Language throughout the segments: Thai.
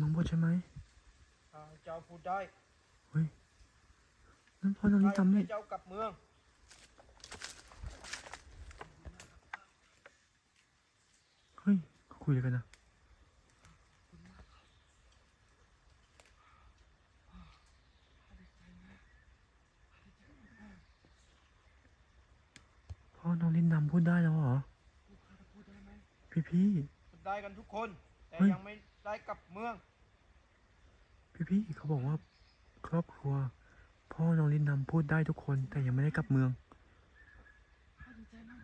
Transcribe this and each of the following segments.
น้องบดใช่ไหมอ่าเจ้าพูดได้เฮ้ยนั่นพ่อน้องลินดำนี่ให้เจ้ากลับเมืองเฮ้ยเขาคุยอะไรกันนะพ่อน้องลินดำพูดได้แล้วเหรอพี่พี่พูดได้กันทุกคน แต่เฮ้ยยังไม่ ได้กลับเมือง พี่พี่เขาบอกว่าครอบครัว พ่อน้องลินดำพูดได้ทุกคนแต่ยังไม่ได้กลับเมือง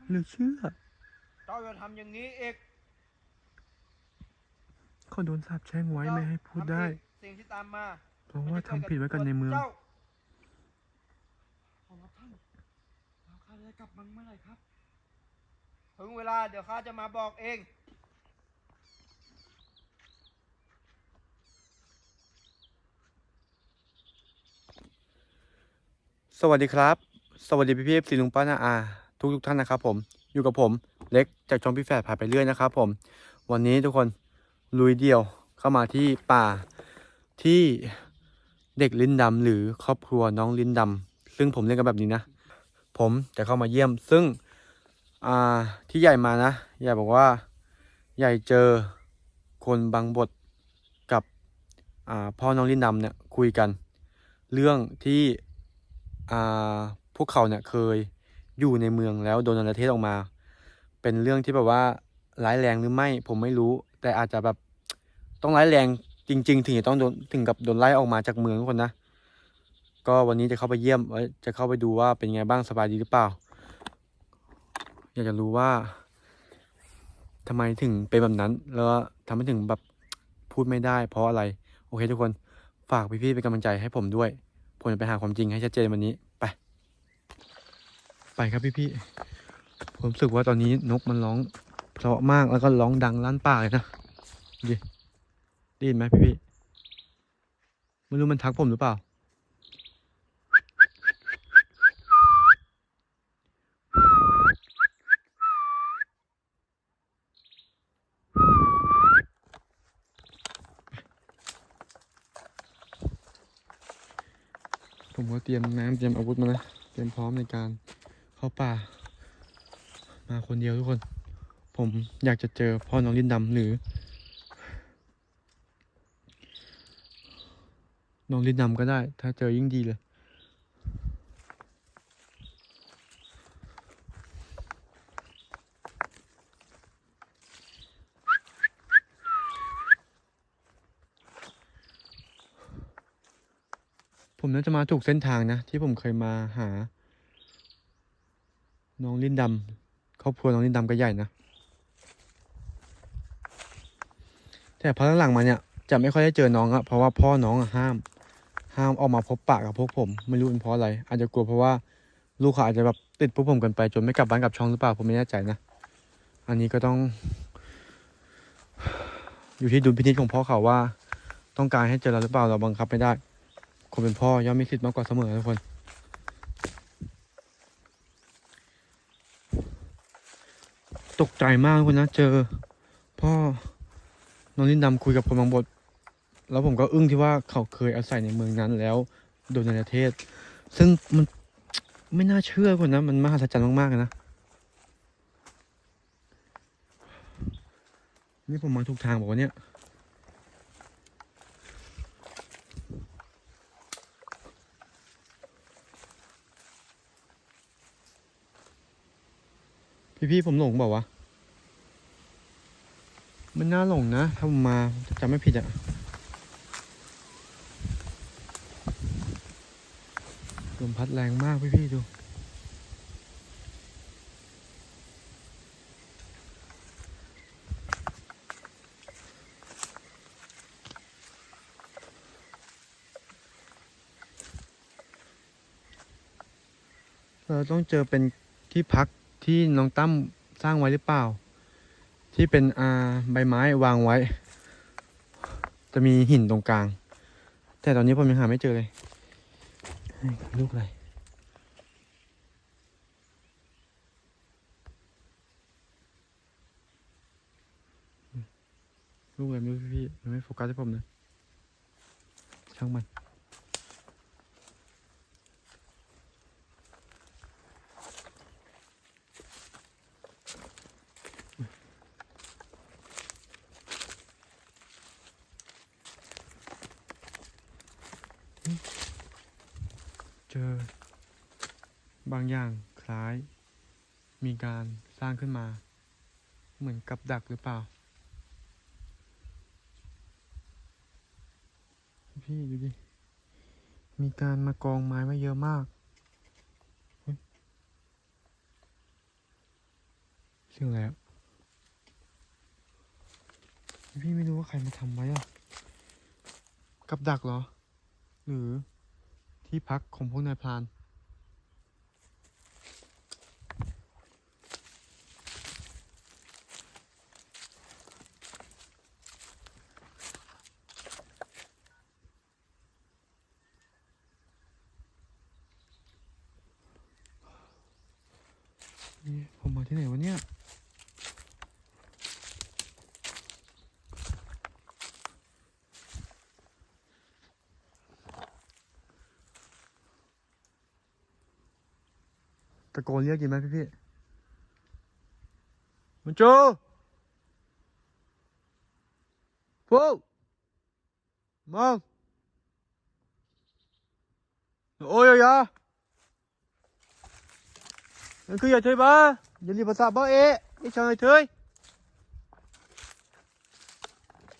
เหรือเชื่อเจ้าอย่าทำอย่างนี้อีกเขาโดนสาปแช่งไว้ไม่ให้พูดได้ทำอีกสิ่งที่ตามมาเพราะว่าทำผิดไว้กันในเมืองจ้าขอรับท่านแล้วข้าจะได้กลับเมืองเมื่อไหร่ครับ ถึงเวลาเดี๋ยวข้าจะมาบอกเอง สวัสดีครับ สวัสดีพี่พี่สีลุงป้านาอา ทุกทุกท่านนะครับ ผมอยู่กับผมเล็กจากช่องพี่แฝดผ่านไปเรื่อยนะครับ ผม วันนี้ทุกคนลุยเดี่ยวเข้ามาที่ป่าที่เด็กลิ้นดำหรือครอบครัวน้องลิ้นดำซึ่งผมเรียกกันแบบนี้นะ ผมจะเข้ามาเยี่ยม ซึ่งอ่าที่ใหญ่มานะใหญ่บอกว่าใหญ่เจอคนบางบทกับอ่าพ่อน้องลิ้นดำเนี่ยคุยกัน เรื่องที่ พวกเขาเนี่ยเคยอยู่ในเมืองแล้วโดนนรเทศออกมา เป็นเรื่องที่แบบว่าร้ายแรงหรือไม่ผมไม่รู้ แต่อาจจะแบบต้องร้ายแรงจริง ๆ ถึงจะต้องโดนถึงกับโดนไล่ออกมาจากเมืองทุกคนนะ ก็วันนี้จะเข้าไปเยี่ยมจะเข้าไปดูว่าเป็นไงบ้างสบายดีหรือเปล่า อยากจะรู้ว่าทำไมถึงเป็นแบบนั้น แล้วทำให้ถึงแบบพูดไม่ได้ เพราะอะไร โอเคทุกคนฝากพี่ๆเป็นกำลังใจให้ผมด้วย ผมจะไปหาความจริงให้ชัดเจนวันนี้ไป ไปครับพี่พี่ผมรู้สึกว่าตอนนี้นกมันร้องเพราะมากแล้วก็ร้องดังลั่นป่าเลยนะดีได้ยินไหมพี่พี่ไม่รู้มันทักผมหรือเปล่า ผมก็เตรียมน้ำเตรียมอาวุธมาแล้วเตรียมพร้อมในการเข้าป่า มาคนเดียวทุกคน ผมอยากจะเจอพ่อน้องลินดำหรือ น้องลินดำก็ได้ ถ้าเจอยิ่งดีเลย น่าจะมาถูกเส้นทางนะ ที่ผมเคยมาหา น้องลินดำครอบครัวน้องลินดำก็ใหญ่นะ แต่พอหลังมาเนี่ย จะไม่ค่อยได้เจอน้องอะเพราะว่าพ่อน้องอะห้าม ห้ามออกมาพบปะกับพวกผม ไม่รู้เป็นเพราะอะไร อาจจะกลัวเพราะว่าลูกเขาอาจจะแบบติดพวกผมกันไปจนไม่กลับบ้านกลับช่องหรือเปล่าผมไม่แน่ใจนะอันนี้ก็ต้อง อยู่ที่ดุลพินิจของพ่อเขาว่า ต้องการให้เจอเราหรือเปล่าเราบังคับไม่ได้ คนเป็นพ่อย่อมมีสิทธิ์มากกว่าเสมอทุกคน ตกใจมากทุกคนนะเจอ พ่อน้องลินดำคุยกับคนบางบท แล้วผมก็อึ้งที่ว่าเขาเคยอาศัยในเมืองนั้นแล้วโดนในประเทศ ซึ่งมันไม่น่าเชื่อคนนะ มันมหัศจรรย์มากๆนะนี่ผมมาถูกทางบอกว่าเนี่ย พี่พี่ๆผมหลงเปล่า มันน่าหลงนะ ถ้าผมมาจำไม่ผิดอะลมพัดแรงมากพี่พี่ๆดูเราต้องเจอเป็นที่พัก ที่น้องตั้มสร้างไว้หรือเปล่า ที่เป็นอาใบไม้วางไว้ จะมีหินตรงกลาง แต่ตอนนี้ผมยังหาไม่เจอเลยลูกอะไรลูกอะไรไม่รู้พี่ไม่โฟกัสให้ผมเลยช่างมัน เจอบางอย่างคล้าย มีการสร้างขึ้นมา เหมือนกับดักหรือเปล่า พี่ดูดิ มีการมากองไม้ไว้เยอะมากเฮ้ยเสียงอะไรอะพี่ไม่รู้ว่าใครมาทำไว้อะกับดักเหรอ หรือ ที่พักของพวกนายพรานผมมาที่ไหนวะเนี่ย ตะโก นเรียกกินไหมพี่พี่มันจูฟูมองโอ้ยอย่า Anh cứ giờ chơi ba, giờ đi vào sao ba ế, đi chờ người chơi.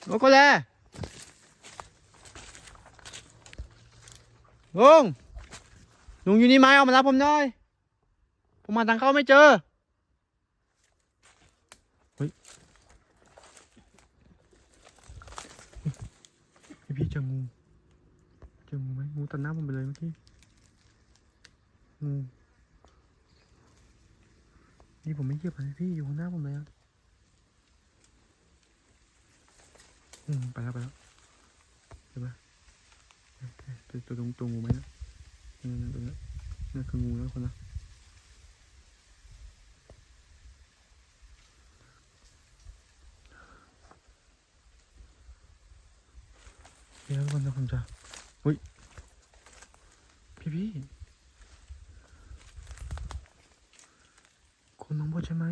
Nó có lẽ. Luông, Luông อยู่นี่ไหมเอามารับผมหน่อย ผมมาทางเข้าไม่เจอเฮ้ยพี่เจองูเจองูไหมงูตัดหน้าผมไปเลยเมื่อกี้งูนี่ผมไม่เหยียบเลยพี่อยู่ข้างหน้าผมเลยอะอืมไปแล้วไปแล้วเห็นปะเอ๊ะเอ๊ะตัวตัวตรงตัวงูไหมนะนั่นนั่นตัวนั้นนั่นคืองูแล้วคนนะ เดี๋ยวทุกคนนะผมจะอุ้ยพี่พี่คนน้องบดใช่ไหม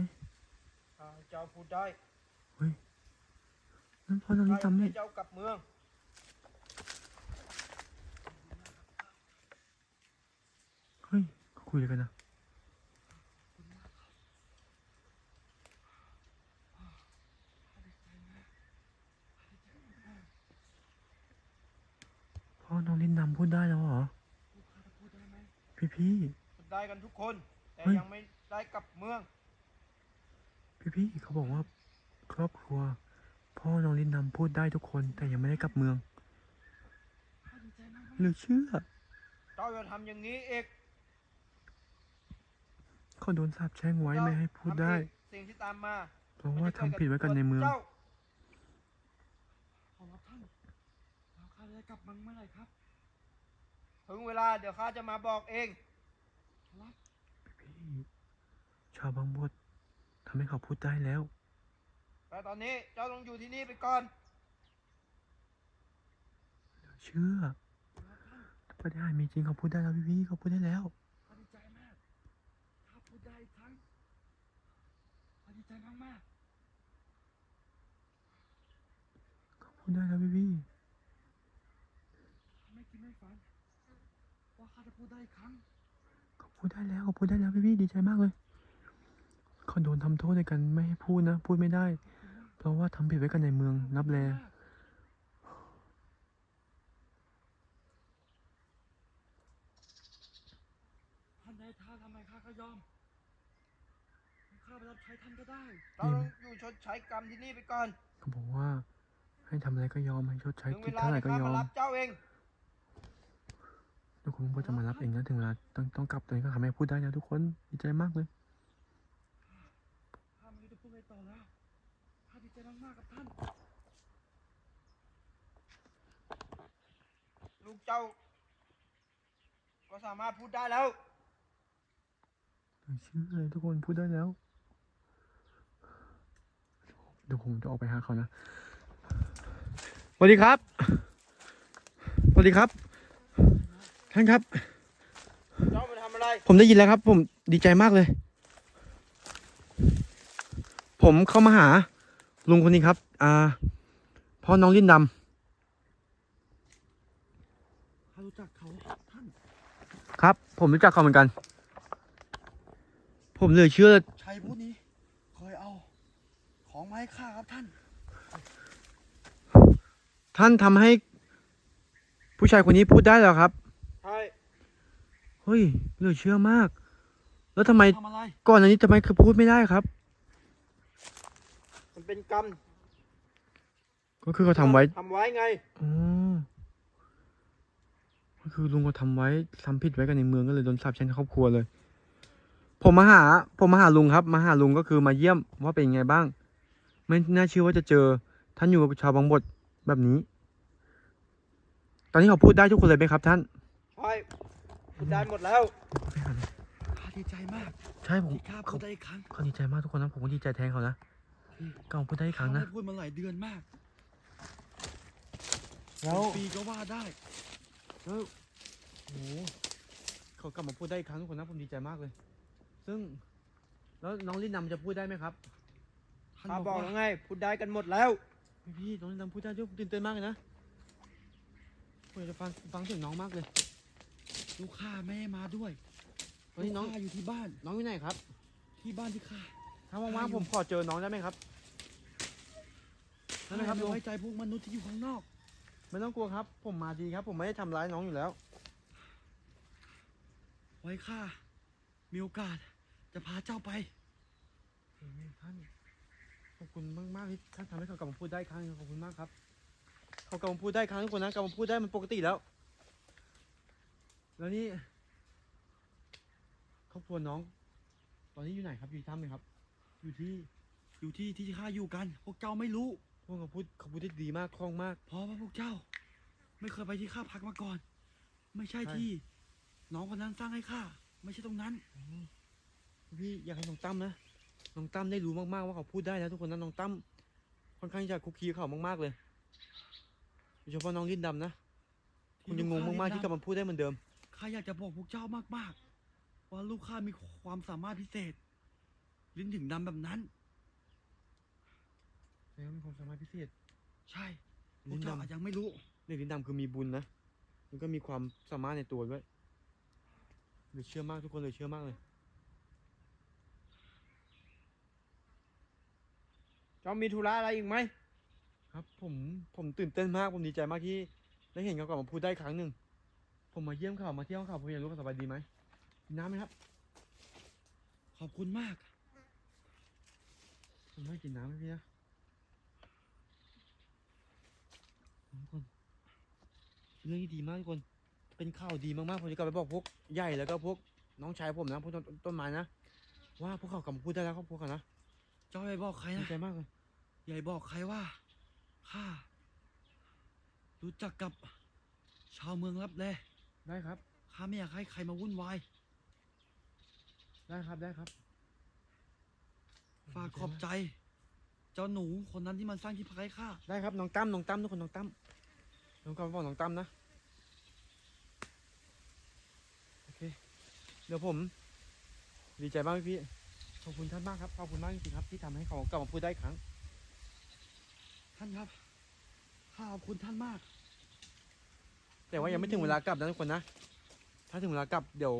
อ่าเจ้าพูดได้นั่นพ่อน้องนี่ทำนี่ให้เจ้ากลับเมืองเฮ้ยเขาคุยอะไรกันนะ อน้องลินนำพูดได้แล้วเหรอ พูดได้ไหมพี่พี่พูดได้กันทุกคน แต่เฮ้ยยังไม่ได้กลับเมือง พี่พี่เขาบอกว่า ครอบครัว พ่อน้องลินนำพูดได้ทุกคน แต่ยังไม่ได้กลับเมืองข้าดีใจมากเหรือเชื่อเจ้าอย่าทำอย่างนี้อีกเขาโดนสาปแช่งไว้ไม่ให้พูดได้ทำอีกสิ่งที่ตามมาเพราะว่าทำผิดไว้กันในเมืองเจ้าขอรับท่านแล้วข้าจะได้กลับเมืองเมื่อไหร่ครับ ถึงเวลาเดี๋ยวข้าจะมาบอกเองขอรับพี่ชาวบางบดทำให้เขาพูดได้แล้ว แต่ตอนนี้เจ้าต้องอยู่ที่นี่ไปก่อน เชื่อถ้าไม่ได้มีจริงเขาพูดได้แล้วพี่พี่เขาพูดได้แล้ว ข้าดีใจมากข้าพูดได้อีกครั้งข้าดีใจมากมากเขาพูดได้แล้วพี่พี่ๆข้าไม่คิดไม่ ฝันว่าข้าจะพูดได้อีกครั้งเขาพูดได้แล้วเขาพูดได้แล้วพี่พี่ดีใจมากเลยเขาโดนทำโทษในการไม่ให้พูดนะ พูดไม่ได้ เพราะว่าทำผิดไว้กันในเมืองนับแลท่านใดท้าทำไมข้าก็ยอมข้าไปรับใช้ท่านก็ได้เจ้าต้องอยู่ชดใช้กรรมที่นี่ไปก่อนเขาบอกว่าให้ทำอะไรก็ยอมให้ชดใช้ถึงเวกิจลาเท่าไหร่เดี๋ยวก็ข้ายอมามรับเจ้าเอง ทุกคนก็จะมารับเองนะถึงเวลาต้องต้องกลับตอนนี้ก็ทำให้พูดได้แล้วทุกคนดีใจมากเลยข้าไม่รู้จะพูดอะไรต่อแล้วข้าดีใจมากๆกับท่าน ลูกเจ้า ก็สามารถพูดได้แล้วเหลือเชื่อเลยทุกคนพูดได้แล้วเดี๋ยวผมจะออกไปหาเขานะสวัสดีครับสวัสวัสดีครับ ท่านครับเจ้ามาทำอะไร ผมได้ยินแล้วครับ ผมดีใจมากเลย ผมเข้ามาหา ลุงคนนี้ครับ อ่าพ่อน้องลิ้นดข้ารู้จักเขาท่านำครับ ผมรู้จักเขาเหมือนกัน ผมเลยเชื่อเลยชายผู้นี้เคยเอา ของมาให้ข้าครับท่าน ท่านทำให้ ผู้ชายคนนี้พูดได้เหรอครับ ใช่เฮ้ยเหลือเชื่อมาก แล้วทำไมทำอะไร ก่อนอันนี้ทำไมคือพูดไม่ได้ครับ มันเป็นกรรมก็คือเขาทำไว้ทำไว้ไงอ๋อก็คือลุงเขาทำไว้ทำผิดไว้กันในเมืองก็เลยโดนสาปแช่งทั้งครอบครัวเลย ผมมาหา ผมมาหาลุงครับ มาหาลุงก็คือมาเยี่ยมว่าเป็นยังไงบ้าง ไม่น่าเชื่อว่าจะเจอ ท่านอยู่กับชาวบางบทแบบนี้ ตอนนี้เขาพูดได้ทุกคนเลยไหมครับท่าน ใช่พูดได้หมดแล้วข้าดีใจมากใช่ผมที่ข้าพูเขาดได้อีกครั้งเขาดีใจมากทุกคนนะผมก็ดีใจแทนเขานะก็พูดได้อีกครั้งนะข้าไม่พูดมาหลายเดือนมากแล้วเป็นปีก็ว่าได้แล้วโอ้โหเขากลับมาพูดได้อีกครั้งทุกคนนะผมดีใจมากเลย ซึ่ง แล้วน้องลินนำจะพูดได้ไหมครับ ท่านข้าบบออกกว่าแล้วไงพูดได้กันหมดแล้ว พี่พี่น้องลินนำพูดได้ด้วยผมตื่นเต้นมากเลยนะผมอยากจะฟังฟังเสียงน้องมากเลย ลูกข้าไม่ให้มาด้วยตอนนี้น้อง ลูกข้าอยู่ที่บ้านน้องอยู่ไหนครับ ที่บ้านที่ข้า ถ้าว่างๆผมขอเจอน้องได้ไหมครับได้ไหมครับไม่ลุง ไว้ใจพวกมนุษย์ที่อยู่ข้างนอก ไม่ต้องกลัวครับ ผมมาดีครับ ผมไม่ได้ทำร้ายน้องอยู่แล้ว ไว้ข้ามีโอกาสจะพาเจ้าไปเฮ้ยท่านขอบคุณมากมากๆที่ท่านทำให้เขากลับมาพูดได้อีกครั้งหนึ่งขอบคุณมากครับ เขากลับมาพูดได้อีกครั้งทุกคนนะกลับมาพูดได้มันปกติแล้ว แล้วนี่ครอบครัวน้อง ตอนนี้อยู่ไหนครับ อยู่ที่ถ้ำไหมครับ อยู่ที่อยู่ที่ที่ข้าอยู่กัน พวกเจ้าไม่รู้ พวกเขาพูดเขาพูดได้ดีมากคล่องมาก เพราะว่าพวกเจ้า ไม่เคยไปที่ข้าพักมาก่อน ไม่ใช่ใช่ ที่ น้องคนนั้นสร้างให้ข้าไม่ใช่ตรงนั้น พี่อยากให้น้องตั้มนะ น้องตั้มได้รู้มากๆว่าเขาพูดได้แล้วทุกคนนะน้องตั้มค่อนข้างจะคุกคีกับเขามากๆเลยโดยเฉพาะน้องลิ้นดำนะ คุณยังงงมากๆที่กลับมาพูดได้เหมือนเดิม ข้าอยากจะบอกพวกเจ้ามากๆ ว่าลูกข้ามีความสามารถพิเศษ ลิ้นถึงดำแบบนั้น แล้วมีความสามารถพิเศษ ใช่พลิ้วกนเจ้าดำอาจยังไม่รู้เด็กลิ้นดำคือมีบุญนะ มันก็มีความสามารถในตัวด้วยเลยเชื่อมากทุกคนเลยเชื่อมากเลย เจ้ามีธุระอะไรอีกไหม ครับ ผม ผมตื่นเต้นมาก ผมดีใจมากที่ได้เห็นเขากลับมาพูดได้ครั้งหนึ่ง ผมมาเยี่ยมเขามาเที่ยวเขาผมอยากรู้เขาสบายดีไหมมีน้ำไหมครับ ขอบคุณมากผมไม่กินน้ำไหมพี่นะทุกคนเรื่องที่ดีมากทุกคน เป็นข่าวดีมากๆผมจะกลับไปบอกพวกใหญ่แล้วก็พวกน้องชายผมนะพวกต้นต้นไม้นะว่าพวกเขากลับมาพูดได้แล้วครอบครัวเขานะเจ้าอย่าบอกใครดีนะใจมากเลยอย่าบอกใครว่าข้ารู้จักกับชาวเมืองรับแล ได้ครับ ข้าไม่อยากให้ใครมาวุ่นวาย ได้ครับได้ครับ ฝากขอบใจ เจ้าหนูคนนั้นที่มันสร้างที่พักให้ข้า ได้ครับน้องตั้มน้องตั้มทุกคนน้องตั้มน้องกลับมาบอกน้องตั้มนะ โอเค เดี๋ยวผม ดีใจมากพี่ ขอบคุณท่านมากครับ ขอบคุณมากจริงๆครับ ที่ทำให้เขากลับมาพูดได้อีกครั้ง ท่านครับ ข้าขอบคุณท่านมาก แต่ว่ายังไม่ถึงเวลากลับนะทุกคนนะ ถ้าถึงเวลากลับเดี๋ยว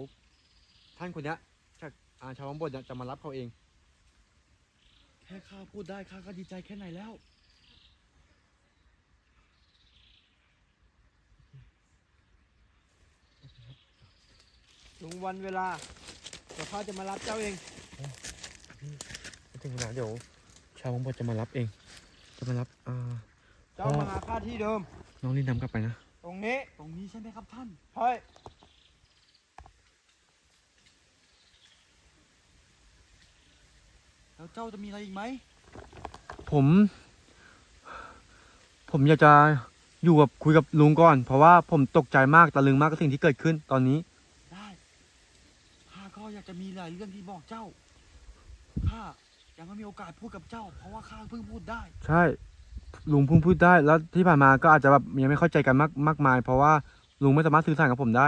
ท่านคนเนี้ยจากอาชาวบังบดเนี่ยจะมารับเขาเอง แค่ข้าพูดได้ข้าก็ดีใจแค่ไหนแล้ว ถึงวันเวลาเดี๋ยวข้าจะมารับเจ้าเอง ถึงเวลาเดี๋ยว ชาวบังบดจะมารับเอง จะมารับอ่าเจ้ามาหาข้าที่เดิม น้องลินดำกลับไปนะ ตรงนี้ ตรงนี้ใช่ไหมครับท่านใช่แล้วเจ้าจะมีอะไรอีกไหม ผม ผมอยากจะอยู่กับคุยกับลุงก่อน เพราะว่าผมตกใจมากตะลึงมากกับสิ่งที่เกิดขึ้นตอนนี้ ได้ข้าก็อยากจะมีหลายเรื่องที่บอกเจ้า ข้ายังไม่มีโอกาสพูดกับเจ้า เพราะว่าข้าเพิ่งพูดได้ ใช่ ลุงเพิ่งพูดได้แล้วที่ผ่านมาก็อาจจะแบบยังไม่เข้าใจกันมากมากมาย เพราะว่าลุงไม่สามารถสื่อสารกับผมได้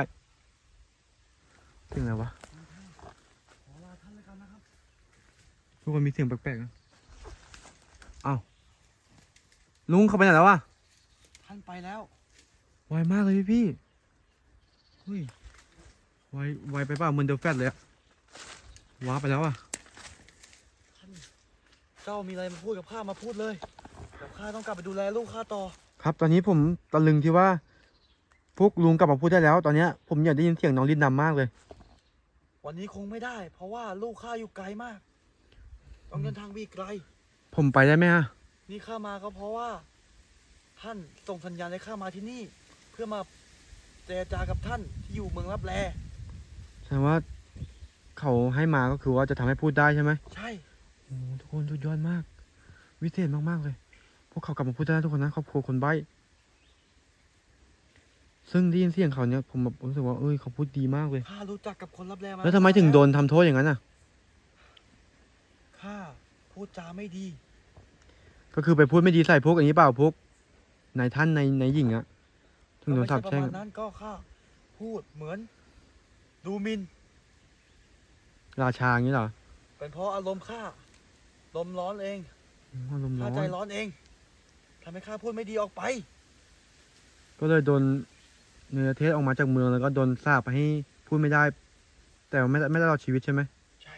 ถึงอะไรวะขอลาท่านเลยกันนะครับทุกคนมีเสียงแปลกๆนะอ้าวลุงเขาไปไหนแล้ววะท่านไปแล้ว ไวมากเลยพี่พี่เฮ้ยไวไวไปเปล่าเหมือนเดลแฟตเลยอะว้าร์ปไปแล้วอะเจ้ามีอะไรมาพูดกับข้ามาพูดเลยเดี๋ยวข้าต้องกลับไปดูแลลูกข้าต่อ ครับ ตอนนี้ผมตะลึงที่ว่าพวกลุงกลับมาพูดได้แล้ว ตอนเนี้ยผมอยากได้ยินเสียงน้องลินดำมากเลย วันนี้คงไม่ได้ เพราะว่าลูกข้าอยู่ไกลมาก ต้องเดินทางไปอีกไกล ผมไปได้ไหมฮะนี่ข้ามาก็เพราะว่า ท่านส่งสัญญาณให้ข้ามาที่นี่ เพื่อมาเจรจากับท่านที่อยู่เมืองรับแลแสดงว่าเขาให้มาก็คือว่าจะทำให้พูดได้ใช่ไหมใช่ โอ้โหทุกคนสุดยอดมาก วิเศษมาก ๆ เลย พวกเขากลับมาพูดได้แล้วทุกคนนะครอบครัวคนใบ้ซึ่งได้ยินเสียงเขาเนี่ยผมแบบรู้สึกว่าเอ้ยเขาพูดดีมากเลยข้ารู้จักกับคนรับแลมาแล้วทำไมถึงโดนทำโทษอย่างนั้นอะ ข้าพูดจาไม่ดี ก็คือไปพูดไม่ดีใส่พวกอย่างนี้เปล่าพวกนายท่านในในหญิงอะถึงโดนไม่สาใช่บประแช่งมาณอะนั้นก็ข้าพูดเหมือน ดูหมิน ราชาอย่างนี้เหรอเป็นเพราะอารมณ์ข้าลมร้อนเองอืมอารมณ์ร้ข้าอใจนร้อนเอง ทำให้ข้าพูดไม่ดีออกไป ก็เลยโดนเนื้อเทศออกมาจากเมืองแล้วก็โดนสาปไปให้พูดไม่ได้ แต่ว่าไม่ได้ไม่ได้รอดชีวิตใช่ไหมใช่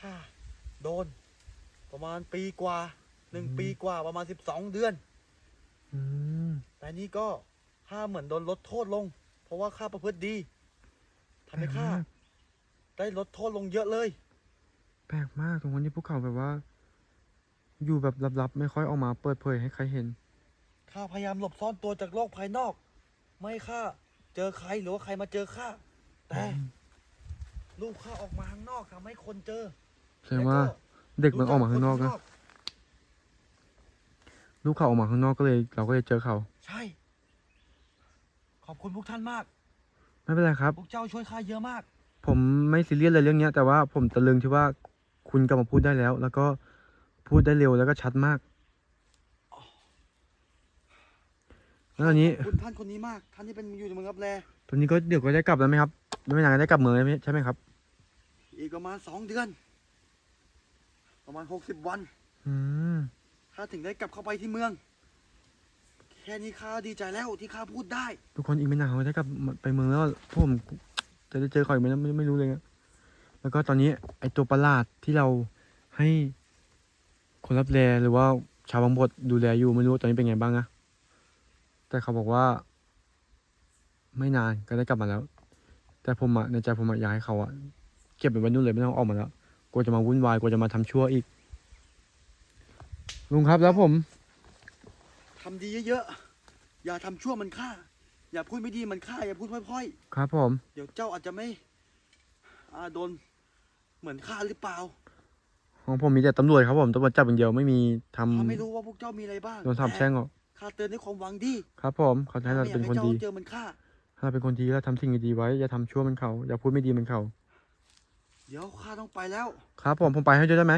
ข้าโดน ประมาณปีกว่าหนึ่งปีกว่าประมาณสิบสองเดือนอืมแต่นี่ก็ข้าเหมือนโดนลดโทษลง เพราะว่าข้าประพฤติดีทำให้ข้าได้ลดโทษลงเยอะเลย แปลกมากตรงวันนี้พวกเขาแบบว่า อยู่แบบลับๆ ไม่ค่อยออกมาเปิดเผยให้ใครเห็น ข้าพยายามหลบซ่อนตัวจากโลกภายนอก ไม่ให้ข้าเจอใครหรือว่าใครมาเจอข้าแต่ลูกข้าออกมาข้างนอกทำให้คนเจอแสดงว่าเด็กมันออกมาข้างนอกนะลูกเขาออกมาข้างนอกก็เลย เราก็เลยเจอเขา ใช่ ขอบคุณพวกท่านมาก ไม่เป็นไรครับ พวกเจ้าช่วยข้าเยอะมาก ผมไม่ซีเรียสเลยเรื่องเนี้ยแต่ว่าผมตะลึงที่ว่าคุณกลับมาพูดได้แล้ว แล้วก็ พูดได้เร็วแล้วก็ชัดมาก แล้วตอนนี้ขอบคุณท่านคนนี้มาก ท่านที่เป็นอยู่ในเมืองรับแลตอนนี้ก็เดี๋ยวก็ได้กลับแล้วไหมครับ ไม่นานก็ได้กลับเมืองแล้วใช่ไหมครับ อีกประมาณสองเดือน ประมาณหกสิบวัน อืมข้าถึงได้กลับเข้าไปที่เมือง แค่นี้ข้าดีใจแล้วที่ข้าพูดได้ ทุกคนอีกไม่นานเขาได้กลับไปเมืองแล้วพวกผมจะได้เจอเขาอีกไหมนะไม่ไม่รู้เลยอะแล้วก็ตอนนี้ไอตัวประหลาดที่เราให้ คนรับแลหรือว่าชาวบางบทดูแลอยู่ไม่รู้ตอนนี้เป็นไงบ้างนะแต่เขาบอกว่า ไม่นานก็ได้กลับมาแล้ว แต่ผมอะในใจผมอะอยากให้เขาอะเก็บไปไว้นู่นเลยไม่ต้องออกมาแล้วกลัวจะมาวุ่นวายกลัวจะมาทำชั่วอีก ลุงครับแล้วผมทำดีเยอะๆอย่าทำชั่วมันฆ่า อย่าพูดไม่ดีมันฆ่า อย่าพูดพร่อยครับผมๆเดี๋ยวเจ้าอาจจะไม่ อ่าโดน เหมือนฆ่าหรือเปล่า ของผมมีแต่ตำรวจครับผมตำรวจจับอย่างเดียวไม่มีทำข้าไม่รู้ว่าพวกเจ้ามีอะไรบ้างโดนสาบแช่งหรอกแต่ข้าเตือนด้วยความหวังดีครับผมเขาจะให้เราไม่อยาเป็กนให้คนเจ้าดีเจอมันฆ่าถ้าเราเป็นคนดีแล้วทำสิ่งดีๆไว้ อย่าทำชั่วเหมันเขาอย่าพูดไม่ดีเหมันเขาเดี๋ยวข้าต้องไปแล้ว ครับผมผมไปให้ด้วยได้ไหม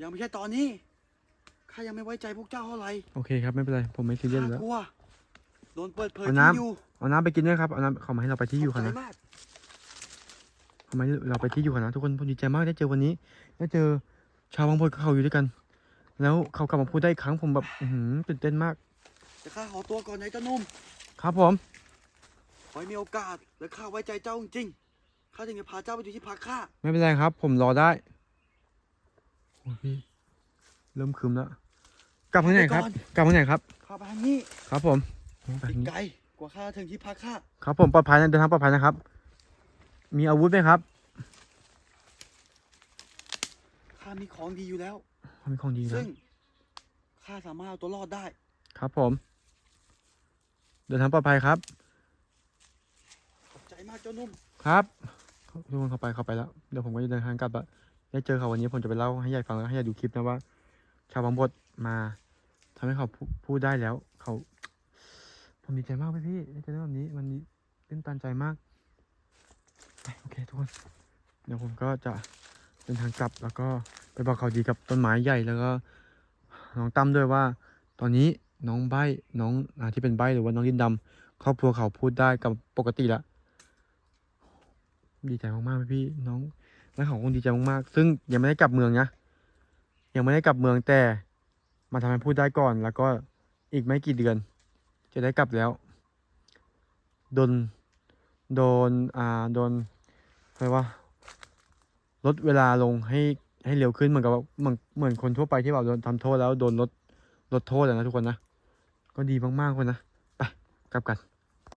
ยังไม่ใช่ตอนนี้ ข้ายังไม่ไว้ใจพวกเจ้าเท่าไหร่โอเคครับไม่เป็นไรผมไม่ซีเรียสอยู่แล้วข้ากลัว โดนเปิดเผยเอาที่น้ำอยู่เอาน้ำไปกินด้วยครับเอาน้ำเขามาให้เราไปที่อยู่ขเขาบใจนะมาก เขามาให้เราไปที่อยู่เขานะทุกคนผมดีใจมากได้เจอวันนี้ได้เจอชาวบางพลกับเขาอยู่ด้วยกัน แล้วเขากลับมาพูดได้อีกครั้งผมแบบอื้อหือตื่นเต้นมากแต่ข้าขอตัวก่อนนายเจ้าหนุ่มครับผมขอให้มีโอกาสและข้าไว้ใจเจ้าจริงๆข้าถึงจะพาเจ้าไปดูที่พักข้าไม่เป็นไรครับ ผมรอได้โอ้ยพี่เริ่มคืมแล้วกลับทางไหนครับ กลับทางไหนครับข้าไปทางนี้ครับผมโอ้แบบอีกนี้ไกลกว่าข้าถึงที่พักข้าครับผมปลอดภัยนะเดินทางปลอดภัยนะครับ มีอาวุธไหมครับข้ามีของดีอยู่แล้วมีของดีนะซึ่งข้าสามารถเอาตัวรอดได้ ครับผม เดินทางปลอดภัยครับ ขอบใจมากเจ้าหนุ่ม ครับทุกคนเข้าไปเข้าไปแล้ว เดี๋ยวผมก็จะเดินทางกลับอะได้เจอเขาวันนี้ผมจะไปเล่าให้ยายฟังแล้วให้ยายดูคลิปนะว่า ชาวบางบทมาทำให้เขาพูพูดได้แล้ว เขา ผมดีใจมากพี่พี่ได้เจอเรื่องแบบนี้มันตื่นตันใจมากไป โอเคทุกคน เดี๋ยวผมก็จะเดินทางกลับแล้วก็ไปบอกเขาดีกับต้นไม้ใหญ่แล้วก็น้องตั้มด้วยว่า ตอนนี้น้องใบน้องอาที่เป็นใบหรือว่าน้องลินดำครอบครัวเขาพูดได้กับปกติแล้วดีใจมากๆพี่น้องและเขาคงดีใจมากๆซึ่งยังไม่ได้กลับเมืองนะยังไม่ได้กลับเมืองแต่มาทำให้พูดได้ก่อน แล้วก็อีกไม่กี่เดือน จะได้กลับแล้ว โดน โดน อ่า โดน อะไรว่าลดเวลาลงให้ให้เร็วขึ้นเหมือนกับว่าเหมือนเหมือนคนทั่วไปที่แบบโดนทำโทษแล้วโดนลดลดโทษอะนะทุกคนนะ ก็ดีมากๆคนนะ ไปกลับกัน